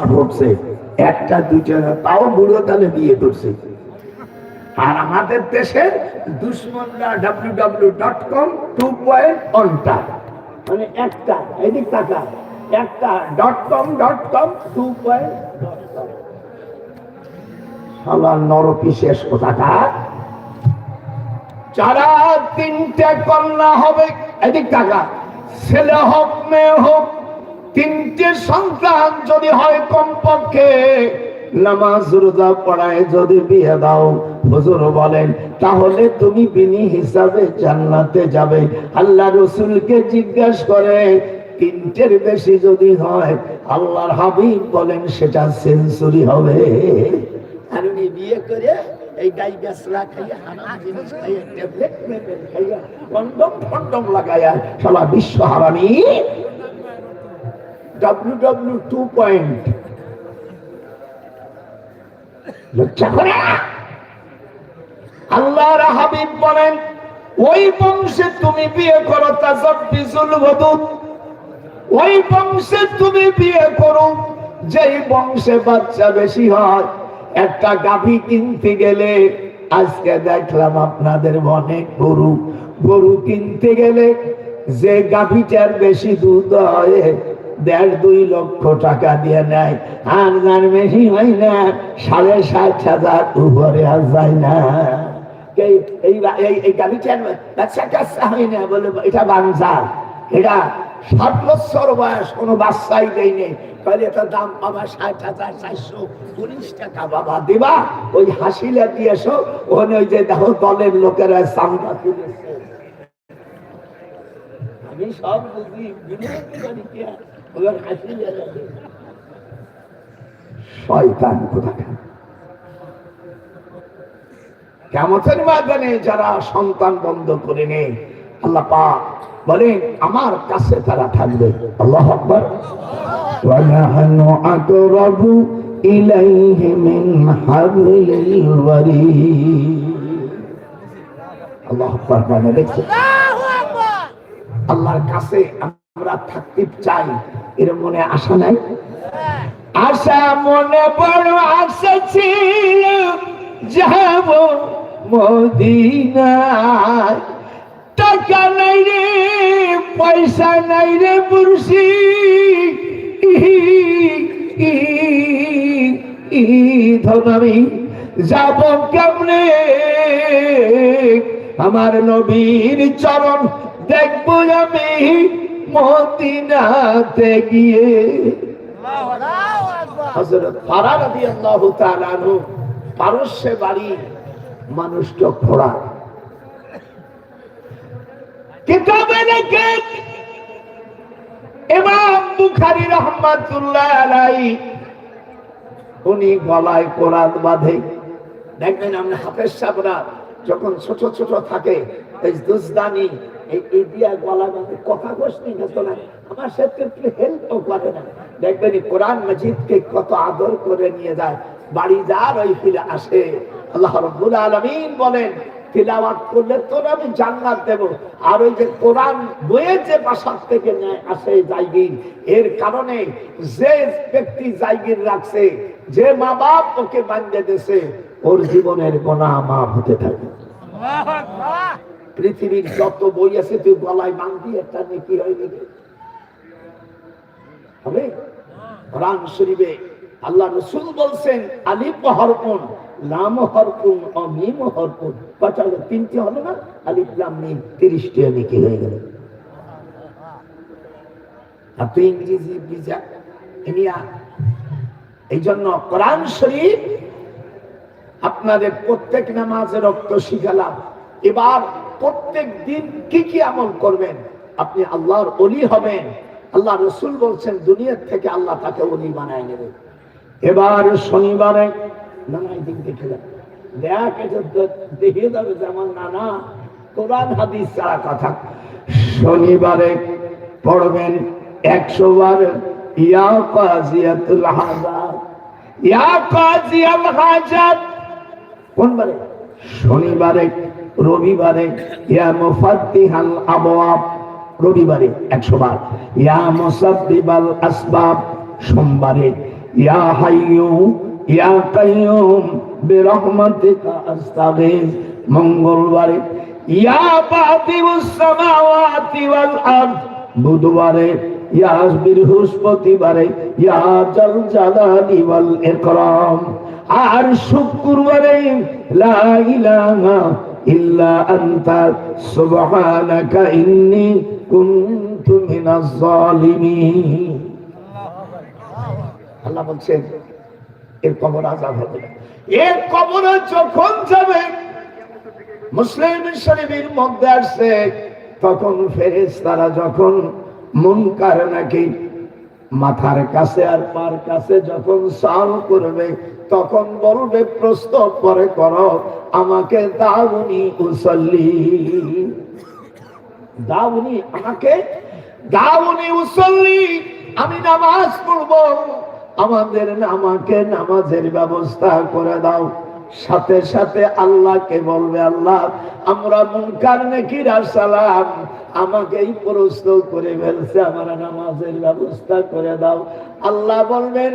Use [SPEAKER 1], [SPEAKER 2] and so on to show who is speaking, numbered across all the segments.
[SPEAKER 1] ঢুকছে একটা, দুইটা, তাও বুড়ো তালে বিয়ে করছে। আর আমাদের দেশের দুশ্মনরা W W dot com two point অনটা মানে একটা, এদিক টাকা একটা dot com dot com two point dot নরকি শেষ কোথাটা। যারা তিনটে কন্যা হবে, এদিক টাকা ছেলে হোক, মেয়ে হোক তিনটে সন্তান যদি হয় কমপক্ষে নামাজ রোজা পড়ায় যদি বিয়ে দাও। হুজুর বলেন, তাহলে তুমি বিনি হিসাবে জান্নাতে যাবে। আল্লাহ রসুলকে জিজ্ঞাসা করে, তিনটের বেশি যদি হয়, আল্লাহর হাবিব বলেন, সেটা সেঞ্চুরি হবে। আর বিয়ে করে এই গাই গাছরা খাইয়া হারাম জিনিস খাইয়া খাইয়া কন্ডম ফন্ডম লাগাইয়া সালা বিশ্ব হারামি। তুমি বিয়ে করো ওই বংশে যেই বংশে বাচ্চা বেশি হয়, একটা গাভী কিনতে গেলে, আজকে দেখলাম আপনাদের অনেক গরু। গরু কিনতে গেলে যে গাভীটার বেশি দুধ হয় দেড় দুই লক্ষ টাকা দিয়ে নেয়। আর বেশি হয় না, সাড়ে ষাট হাজার উপরে আর যায় না। বয়স বাচ্চাই দাম পাবা, ষাট হাজার চারশো উনিশ টাকা দিবা? ওই হাসিলে যে দেখো দলের লোকেরা চামড়া আমি সব বুঝি করি কি আর? ওদের হাসিলে লাগে। শয়তান কোথাকার কেমতের ময়দানে যারা সন্তান বন্ধ করে নেই আল্লাহ পাক বলেন আমার কাছে তারা থাকবে আল্লাহ আকবর ونحن أقرب إليه من حبل الوريد আল্লাহ আকবর মানে দেখছে আল্লাহর কাছে আমরা থাকতে চাই। এর মনে আশা নাই? আশা মনে বড় আশা ছিল, যাব মদিনায়। টাকা নাই রে, পয়সা নাই রে, পুরুষি। ধন আমি। যাব কেমনে? আমার নবীর চরণ দেখব আমি। মদিনাতে গিয়ে হযরত ফারা রাদিয়াল্লাহু তাআলা আনহু পারস্যে বাড়ি মানুষটা খোড়া কিতাবে লেখে ইমাম বুখারী রহমাতুল্লাহ আলাইহি উনি গলায় কোরআন বাঁধে। দেখবেন আমরা হাফেজ সাহেবরা যখন ছোট ছোট থাকে এই দুজদানি, এই দিয়া গলা কথা গোষ্ঠী হতো না আমার সাথে করে না। দেখবেন কোরআন কত আদর করে নিয়ে যায়। বাড়ি যার ওই ফিরে আসে। আল্লাহ রব্বুল আলামিন বলেন, তিলাওয়াত করলে তোর আমি জান্নাত দেব। আর ওই যে কোরআন বইয়ের যে বাসার থেকে আসে এর কারণে যে ব্যক্তি জায়গির রাখছে, যে মা বাপ ওকে বান্ধে দেশে ওর জীবনের গোনা মাপ হতে থাকে পৃথিবীর যত বই আছে, তুই গলায় বান্ধি একটা নেকি হয় নাকি হবে? শরীফে আল্লাহ রসুল বলছেন, আলিফ হরকুন গেল। এই জন্য কোরআন শরীফ আপনাদের প্রত্যেক নামাজে রক্ত শিখালাম এবার প্রত্যেক দিন কি কি আমল করবেন? আপনি আল্লাহর অলি হবেন। আল্লাহ রসুল বলছেন, দুনিয়ার থেকে আল্লাহ তাকে অলি বানায় নেবে। এবার শনিবারে নানাই দিন দেখে যাবে দেখে দেখে যাবে যেমন নানা, কোরআন, হাদিস ছাড়া কথা। শনিবারে পড়বেন একশো বার, ইয়া কাজিয়াতুল হাজার। ইয়া কাজিয়াল বারে? শনিবারে রবিবারে, ইয়া মুফাত্তিহাল আবওয়াব, রবিবারে একশো বার ইয়া আসবাব, সোমবারে। ইয়া হাইয়ু, ইয়া কাইয়ুম, বিরহমাতিকা মঙ্গলবারে। ইয়া বাদিউস সামাওয়াতি ওয়াল আরদ, বুধবারে। ইয়া বৃহস্পতিবারে। ইয়া জল ওয়াল ইকরাম। আর শুক্রবারে লা ইলাহা আল্লাহ বলছেন, এর কবর আজাব হবে না। এর কবরে যখন যাবে, মুসলিম শরীফের মধ্যে আসছে, তখন ফেরেস তারা যখন মন মুনকার নাকি মাথার কাছে আর পার কাছে যখন সাল করবে, তখন বলবে, প্রস্তাব পরে করো আমাকে দাউনি উসল্লি। দাউনি আমাকে? দাউনি উসল্লি। আমি নামাজ পড়ব। আমাদের আমাকে নামাজের ব্যবস্থা করে দাও। সাথে সাথে আল্লাহকে বলবে, আল্লাহ, আমরা মুনকার নাকির সালাম আমাকেই প্রশ্ন করে ফেলছে, আমার নামাজের ব্যবস্থা করে দাও। আল্লাহ বলবেন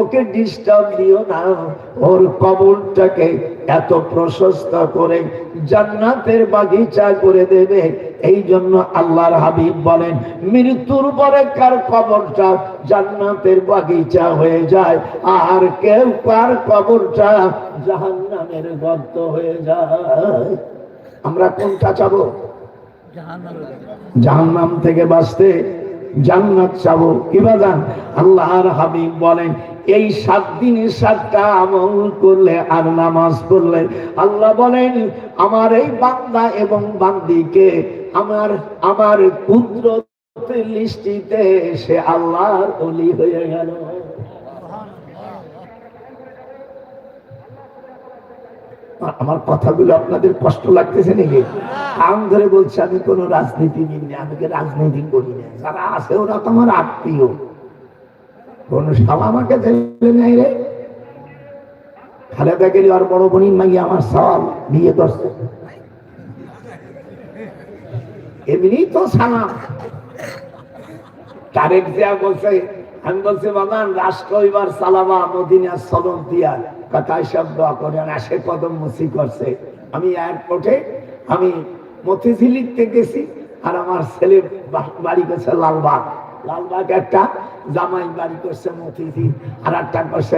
[SPEAKER 1] ওকে ডিস্টার্ব দিও না। ওর কবরটাকে এত প্রশস্ত করে জান্নাতের বাগিচা করে দেবে এই জন্য আল্লাহর হাবিব বলেন, মৃত্যুর পরে কার কবরটা জান্নাতের বাগিচা হয়ে যায়, আর কেউ কার কবরটা জাহান্নামের গর্ত হয়ে যায়। আমরা কোনটা চাবো? জাহান্নাম থেকে বাঁচতে জান্নাত চাবো। কি বাদান আল্লাহর হাবিব বলেন এই সাত দিনে সাতটা আমল করলে আর নামাজ পড়লে আল্লাহ বলেন, আমার এই বান্দা এবং বান্দিকে আমার আমার পুত্র লিস্টিতে সে আল্লাহর অলি হয়ে গেল। আমার কথাগুলো আপনাদের কষ্ট লাগতেছে নাকি? কান ধরে বলছে, আমি কোনো রাজনীতিবিদ নেই আমি রাজনীতি করি না? যারা আছে ওরা তো আমার আত্মীয়। কোন সাল আমাকে ছেলে নেই রে? খালেদা আর বড় আমার বিয়ে করছে। এমনি তো সালাম তারেক জিয়া বলছে, আমি বলছি বাবান সালামা দিয়া। কথায় সব দোয়া করে আসে কদম মুসি করছে। আমি এয়ারপোর্টে আমি মতিঝিলিতে গেছি, আর আমার ছেলে বাড়ি করছে লালবাগ। লালবাগ একটা, জামাই বাড়ি করছে আর একটা করছে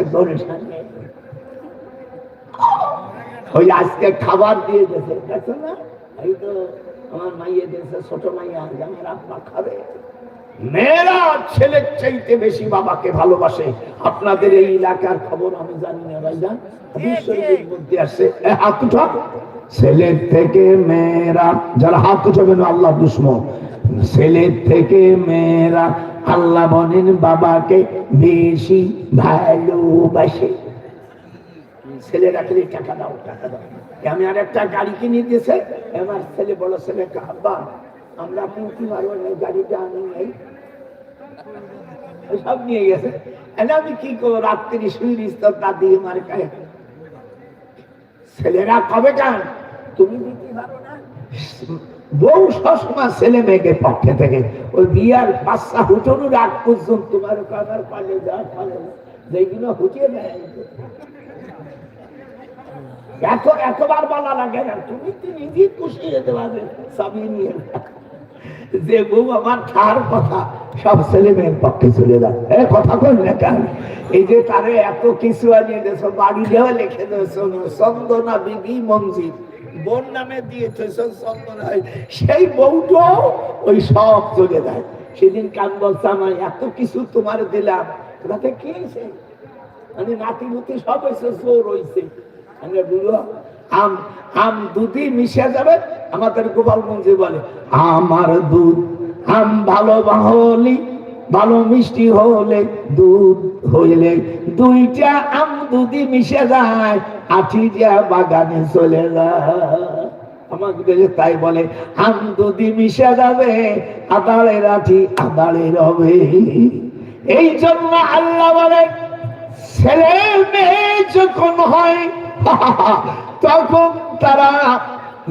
[SPEAKER 1] ওই আজকে খাবার দিয়ে দেখছ না? এই তো আমার মাইয়ে ছোট মাইয়া আমার আব্বা খাবে। মেয়েরা ছেলের চাইতে বেশি বাবাকে ভালোবাসে। আপনাদের এই এলাকার খবর আমি জানি না ভাইজান বিশ্বজিৎ মধ্যে আসছে হাত উঠা ছেলের থেকে মেয়েরা, যারা হাত উঠাবেন, আল্লাহ দুশ্মন। ছেলের থেকে মেয়েরা আল্লাহ বলেন বাবাকে বেশি ভালোবাসে। ছেলেরা টাকা দাও টাকা দাও। আমি আর একটা গাড়ি কিনে দিয়েছে ছেলে ছেলে আমরা মারবো না গাড়িটা সব নিয়ে গেছে। এলে আমি কি করব, রাত্রি স্তর তা দিয়ে মারে খায় ছেলেরা কবে কান তুমি দিতে পারো না। বউ সবসময় ছেলে মেয়েকে পক্ষে থেকে ওই বিয়ার বাচ্চা হুটনুর আগ পর্যন্ত তোমার কামার পালে যা, পালে যেগুলো হুটিয়ে দেয়। এত, এতবার বলা লাগে না। তুমি তো নিজেই খুশি যেতে পারবে নিয়ে। যে বউ আমার তার কথা, সব ছেলে মেয়ের পক্ষে চলে যায়। কথা কই এই যে তারে এত কিছু আনিয়ে বাড়ি দেওয়া লিখে দিয়েছ, চন্দনা বিবি মঞ্জির বোন নামে দিয়েছে সেই বউটাও ওই সব চলে যায়। সেদিন কান বলছে আমার এত কিছু তোমার দিলাম। তাতে কি হয়েছে? মানে নাতি সব হয়েছে হয়েছে। আম আম দুধই মিশে যাবে? আমাদের গোপালগঞ্জে বলে, আমার দুধ, আম ভালো হলি ভালো মিষ্টি হলে দুধ হইলে দুইটা আম দুধই মিশে যায়। আঠি যা বাগানে চলে যা। আমাকে দেখে তাই বলে দুধি মিশে যাবে, আদালের আঠি আদালের হবে। এই জন্য আল্লাহ বলেন ছেলে মেয়ে যখন হয়, তখন তারা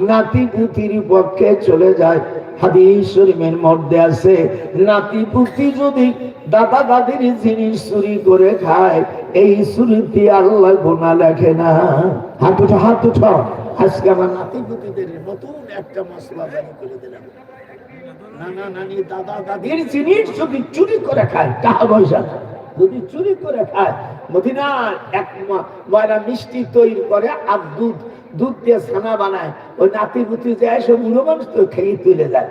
[SPEAKER 1] নাতি পুতির পক্ষে চলে যায়। হাদিস শরীফের মধ্যে আছে, নাতি পুতি যদি দাদা দাদির জিনিস চুরি করে খায়, এই চুরিতে আল্লাহ গোনা লেখে না। হাত উঠো হাত উঠো। আজকে আমার নাতি পুতিদের নতুন একটা মশলা জানি করে দিলাম। নানা দাদা দাদির জিনিস যদি চুরি করে খায়, টাকা পয়সা। যদি চুরি করে খায় মদিনা এক মা- মিষ্টি তৈরি করে আর দুধ দুধ দিয়ে ছানা বানায়, ওই নাতি পুতি যায় সব বুড়ো মানুষ তো খেয়ে তুলে যায়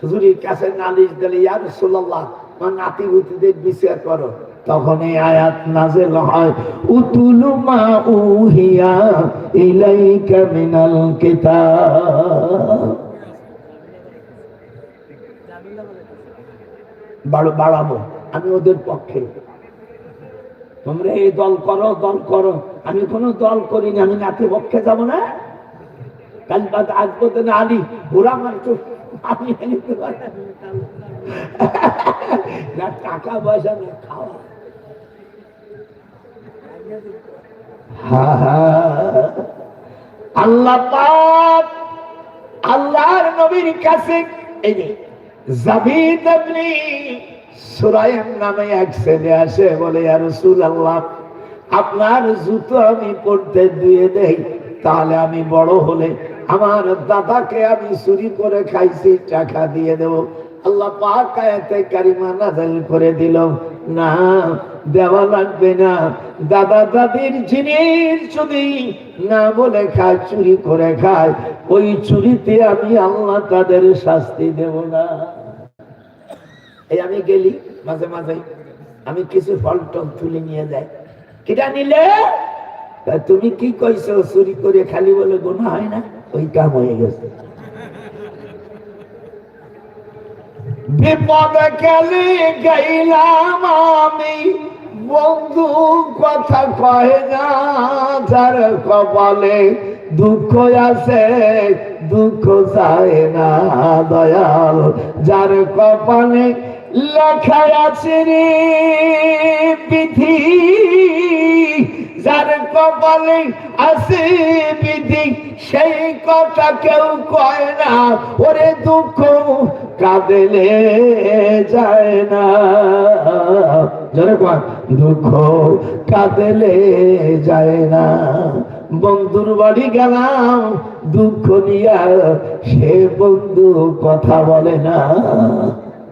[SPEAKER 1] হুজুরির কাছে নালিশ দিলে, ইয়া রাসূলুল্লাহ আমার নাতি পুতিদের বিচার করো। তখন এই আয়াত নাজেল হয়, উতুলু মা উহিয়া ইলাইকা মিনাল কিতাব। বাড়াবো, আমি ওদের পক্ষে। তোমরা এই দল করো দল করো। আমি কোনো দল করিনি, আমি নাতি পক্ষে যাব না কাল বাদ আসব তো না আলি ওরা আমার আমি নিতে না। টাকা পয়সা, না খাওয়া। আল্লাহ পাক আল্লাহর নবীর কাছে এই জাবিদ আপনি সুরাইম নামে এক ছেলে আসে, বলে আর রসুল আল্লাহ আপনার জুতো আমি পড়তে দিয়ে দেই, তাহলে আমি বড় হলে আমার দাদাকে আমি চুরি করে খাইছি, টাকা দিয়ে দেব। আল্লাহ পাক কারিমা নাযিল করে দিল, না, দেওয়া লাগবে না। দাদা দাদির জিনিস যদি না বলে খায়, চুরি করে খায়, ওই চুরিতে আমি আল্লাহ তাদের শাস্তি দেব না। এই আমি গেলি, মাঝে মাঝে আমি কিছু ফল টল তুলে নিয়ে যাই। কিটা নিলে? তুমি কি কইছো, চুরি করে খালি বলে গোনা হয় না? ওই কাম হয়ে গেছে। বিপদে গেলে গেলাম আমি। বন্ধু কথা কয় না, যার কপালে দুঃখ আছে, দুঃখ যায় না। দয়াল, যার কপালে লেখা আছে রে বিধি। যার কপালে আছে বিধি, সেই কথা কেউ কয় না। ওরে দুঃখ কাঁদেলে যায় না। যারা কয় দুঃখ কাঁদেলে যায় না। বন্ধুর বাড়ি গেলাম, দুঃখ নিয়া সে বন্ধু কথা বলে না।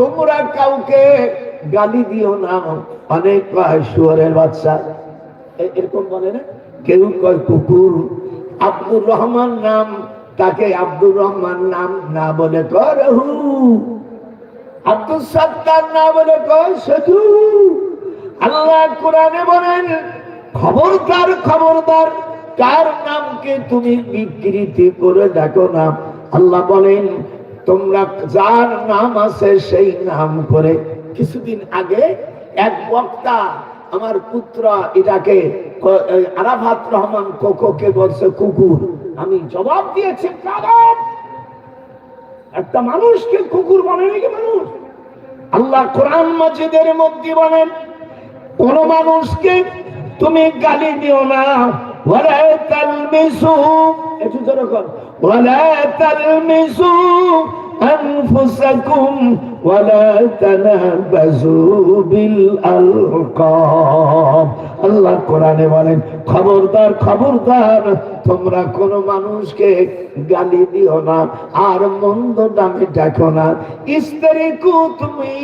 [SPEAKER 1] তোমরা কাউকে গালি দিও না। অনেক কয় শুয়োরের বাচ্চা। এরকম বলে না? কেউ কয় কুকুর। আব্দুর রহমান নাম, তাকে আব্দুর রহমান নাম না বলে কর আব্দুল সত্তার না বলে কয় শুধু আল্লাহ কোরআনে বলেন, খবরদার খবরদার, কার নামকে তুমি বিকৃতি করে দেখো না? আল্লাহ বলেন তোমরা যার নাম আছে সেই নাম করে কিছুদিন আগে এক বক্তা আমার পুত্র এটাকে আরাফাত রহমান কোকোকে বলছে কুকুর আমি জবাব দিয়েছি একটা মানুষকে কুকুর বলে নাকি মানুষ? আল্লাহ কোরআন মসজিদের মধ্যে বলেন, কোন মানুষকে তুমি গালি দিও না। একটু কর ওয়ালা তালমিসু আনফুসাকুম ওয়ালা তানাবাজু বিল আলকাব বলেন, খবরদার খবরদার, তোমরা কোন মানুষকে গালি দিও না আর মন্দ নামে ডাকো না। স্ত্রীকে তুমি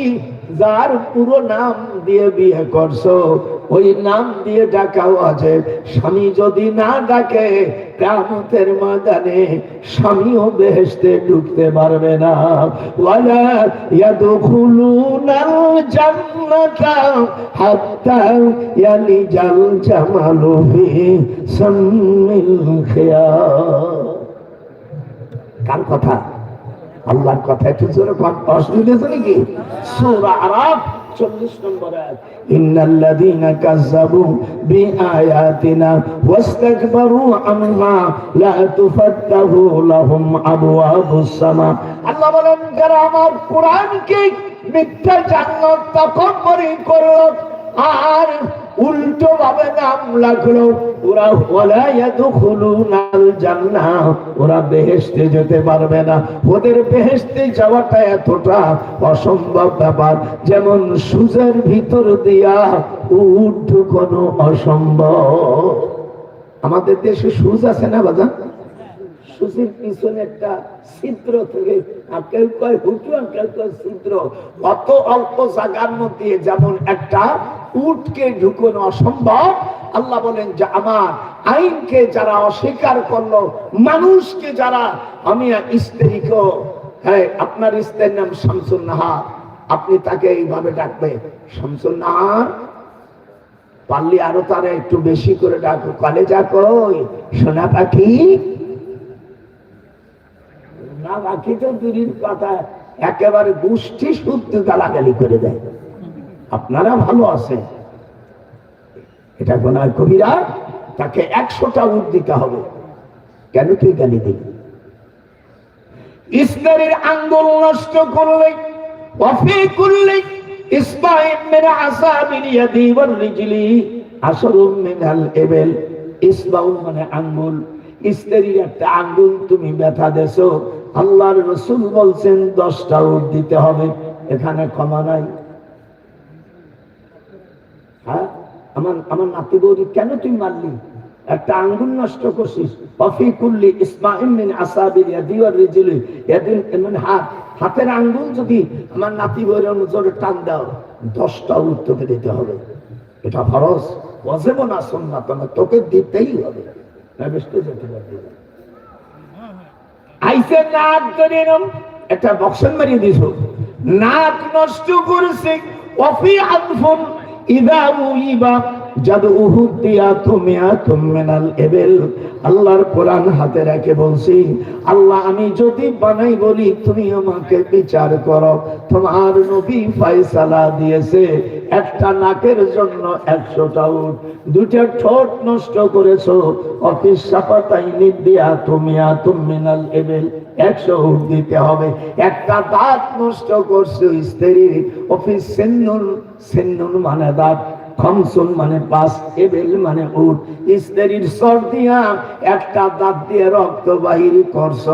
[SPEAKER 1] যার পুরো নাম দিয়ে বিয়ে করছ, ওই নাম দিয়ে ডাকাও আছে স্বামী যদি না ডাকে কামতের ময়দানে স্বামীও বেহেস্তে ঢুকতে পারবে না। ওয়ালা ইয়াদখুলুনা জান্নাতা হাত্তা ইয়ালি জাল জামালু ফি সামিল খিয়া কার কথা? আল্লাহর কথা একটু জোরে অসুবিধা আছে নাকি? সূরা আরাফ 40 নম্বর ইন্নাল্লাযীনা কাযযাবু বিআয়াতিনা ওয়াস্তাকবারু আনহা, লা তুফাত্তাহু লাহুম আবওয়াবুস সামা। আল্লাহ বলেন, যারা আমার কোরআনকে মিথ্যা জান্নাত তাকব্বরি করল, আর উল্টো ভাবে নাম লাগল। ওরা ওলা ইয়াদখুলুনাল জান্নাহ ওরা বেহেস্তে যেতে পারবে না। ওদের বেহেস্তে যাওয়াটা এতটা অসম্ভব ব্যাপার। যেমন সুজের ভিতর দিয়া উঠ ঢুকানো অসম্ভব। আমাদের দেশে সুজ আছে না বাজা সুজির পিছনে একটা ছিদ্র থেকে। কেউ কয় হুটু, আর কেউ কয় ছিদ্র। অত অল্প জায়গার মধ্যে যেমন একটা উটকে ঢুকানো অসম্ভব, আল্লাহ বলেন যে আমার আইনকে যারা অস্বীকার করল, মানুষকে যারা, আমি স্ত্রীকে হ্যাঁ আপনার স্ত্রীর নাম শামসুন নাহার। আপনি তাকে এইভাবে ডাকবে, শামসুন নাহার, পারলে আরও তারা একটু বেশি করে ডাকো। কলেজা কই? সোনা পাখি? বাকি তো কথা একেবারে গোষ্ঠী শুদ্ধ গালাগালি করে দেয়। আপনারা ভালো আছেন। এটা গোনায় কবিরা, তাকে একশোটা উঠ দিতে হবে। কেন তুই গালি দিবি ইসলামের আঙ্গুল নষ্ট করলে, ওয়াফি করলে, ইসমাইল মেরা ওয়াল রিজলি আসরুম মিনাল এবেল ইসমাউল মানে আঙ্গুল। একটা আঙ্গুল তুমি ব্যথা দেছো আল্লাহর রসুল বলছেন, দশটা উঠ দিতে হবে, এখানে ক্ষমা নাই। হ্যাঁ? আমার আমার নাতি বৌদি কেন তুই মারলি? একটা আঙ্গুল নষ্ট করছিস। মিন মানে হাত হাতের আঙ্গুল যদি আমার নাতি বইয়ের অনুজোরে টান দাও, দশটা উঠ তোকে দিতে হবে। এটা ফরজ। না সুন্নাত না তোকে দিতেই হবে। বেশি যেতে পারবি। না। আইসে নাক ধরে এরম একটা বক্সন মারিয়ে দিছ। নাক নষ্ট করেছে, অফি আনফুন, ইদা উইবা জাদু উহুদ দিয়া তুমিয়া তুমিনাল এবেল আল্লাহর কোরআন হাতে রেখে বলছি, আল্লাহ আমি যদি বানাই বলি, তুমি আমাকে বিচার করো। তোমার নবী ফয়সালা দিয়েছে একটা নাকের জন্য একশো উঠ দুটো ঠোঁট নষ্ট করেছ। অফিস সাপাতাই নিদিয়া তুমি আতুমিনাল এবেল। একশো উঠ দিতে হবে। একটা দাঁত নষ্ট করছ স্ত্রীর। অফিস সেন্নুন সেন্নুন মানে দাঁত। খমসুন মানে পাস এবেল মানে উট। স্ত্রীর সর দিয়া একটা দাঁত দিয়ে রক্ত বাহির করছ।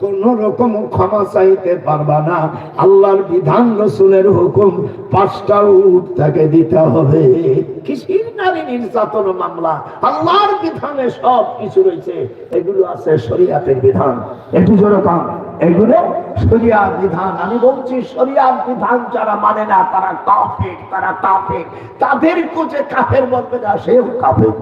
[SPEAKER 1] কোন রকম ক্ষমা চাইতে পারবা না। আল্লাহর বিধান, রসুলের হুকুম, পাঁচটা উঠ তাকে দিতে হবে। কিসির নারী নির্যাতন মামলা, আল্লাহর বিধানে সব কিছু রয়েছে। এগুলো আছে শরিয়াতের বিধান। একটু জোরে কম এগুলো সরিয়ার বিধান। আমি বলছি সরিয়ার বিধান যারা মানে না, তারা কাফের তারা কাফের। তাদেরকে যে কাফের বলবে না, সেও কাফের।